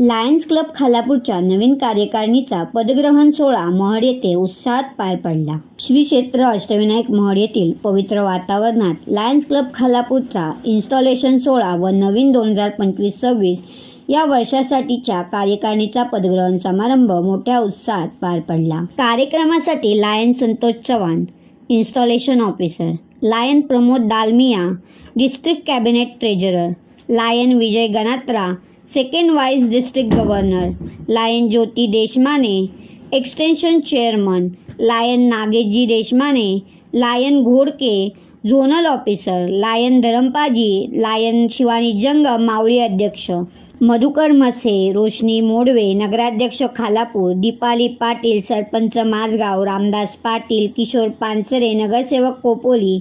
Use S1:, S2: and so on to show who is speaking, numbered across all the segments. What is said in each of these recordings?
S1: Lions club खालापूरच्या नवीन कार्यकारिणीचा पदग्रहण सोहळा महड येथे उत्साहात पार पडला. श्री क्षेत्र अष्टविनायक महड येथील पवित्र वातावरणात लायन्स क्लब खालापूरचा इन्स्टॉलेशन सोहळा व नवीन दोन हजार पंचवीस सव्वीस या वर्षासाठीच्या कार्यकारिणीचा पदग्रहण समारंभ मोठ्या उत्साहात पार पडला. कार्यक्रमासाठी lion Santosh Chavan installation officer lion Pramod Dalmia district cabinet treasurer lion Vijay Ganatra second vice district governor lion Jyoti Deshmane extension chairman lion नागेशजी Deshmane lion Ghodke zonal officer lion धरमपाजी lion Shivani Jung Mavali अध्यक्ष मधुकर मसे रोशनी मोडवे नगराध्यक्ष खालापूर दीपाली पाटील सरपंच माझगाव रामदास पाटील किशोर पानसरे नगरसेवक कोपोली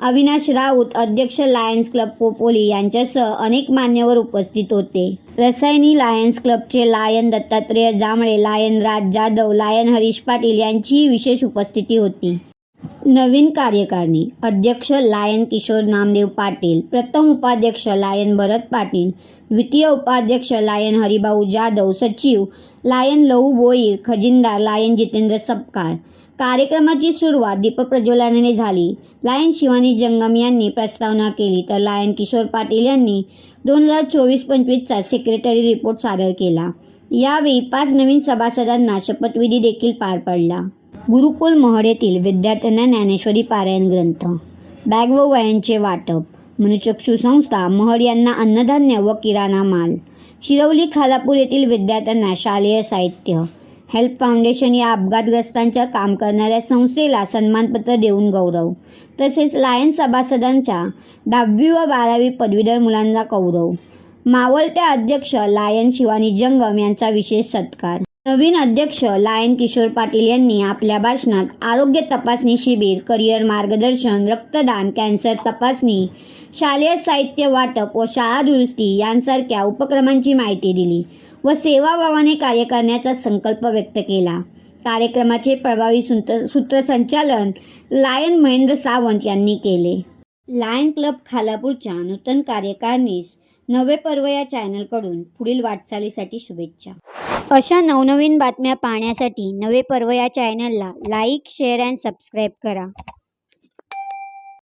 S1: अविनाश राऊत अध्यक्ष Lions club पोपोली यांच्यासह अनेक मान्यवर उपस्थित होते. रसायनी लायन्स क्लबचे lion Dattatreya Jambhale lion Raj Jadhav lion Harish Patil यांचीही विशेष उपस्थिती होती. नवीन कार्यकारिणी अध्यक्ष लायन किशोर नामदेव पाटील प्रथम उपाध्यक्ष लायन भरत पाटील द्वितीय उपाध्यक्ष लायन हरिभाऊ जाधव सचिव लायन लहू बोईर खजिनदार लायन जितेंद्र सपकाळ. कार्यक्रमाची सुरुवात दीपप्रज्वलनाने झाली. लायन शिवानी जंगम यांनी प्रस्तावना केली तर लायन किशोर पाटील यांनी दोन हजार चोवीस पंचवीसचा सेक्रेटरी रिपोर्ट सादर केला. यावेळी पाच नवीन सभासदांना शपथविधी देखील पार पडला. गुरुकुल महड येथील विद्यार्थ्यांना ज्ञानेश्वरी पारायण ग्रंथ बॅग व वयांचे वाटप मनुचक्षू संस्था महड यांना अन्नधान्य व किराणा माल शिरवली खालापूर येथील विद्यार्थ्यांना शालेय साहित्य हेल्प फाउंडेशन या अपघातग्रस्तांच्या काम करणाऱ्या संस्थेला सन्मानपत्र देऊन गौरव तसेच लायन सभासदांच्या दहावी व बारावी पदवीधर मुलांना गौरव मावळत्या अध्यक्ष लायन शिवानी जंगम यांचा विशेष सत्कार. नवीन अध्यक्ष लायन किशोर पाटील यांनी आपल्या भाषणात आरोग्य तपासणी शिबिर करिअर मार्गदर्शन रक्तदान कॅन्सर तपासणी शालेय साहित्य वाटप व शाळा दुरुस्ती यांसारख्या उपक्रमांची माहिती दिली व सेवाभावाने कार्य करण्याचा संकल्प व्यक्त केला. कार्यक्रमाचे प्रभावी सूत्र सूत्रसंचालन लायन महेंद्र सावंत यांनी केले. लायन क्लब खालापूरच्या नूतन कार्यकारिणीस नवे पर्व या चॅनलकडून पुढील वाटचालीसाठी शुभेच्छा. अशा नवनवीन बातम्या पाहण्यासाठी नवे पर्व या चॅनलला लाईक शेअर अँड सबस्क्राईब करा.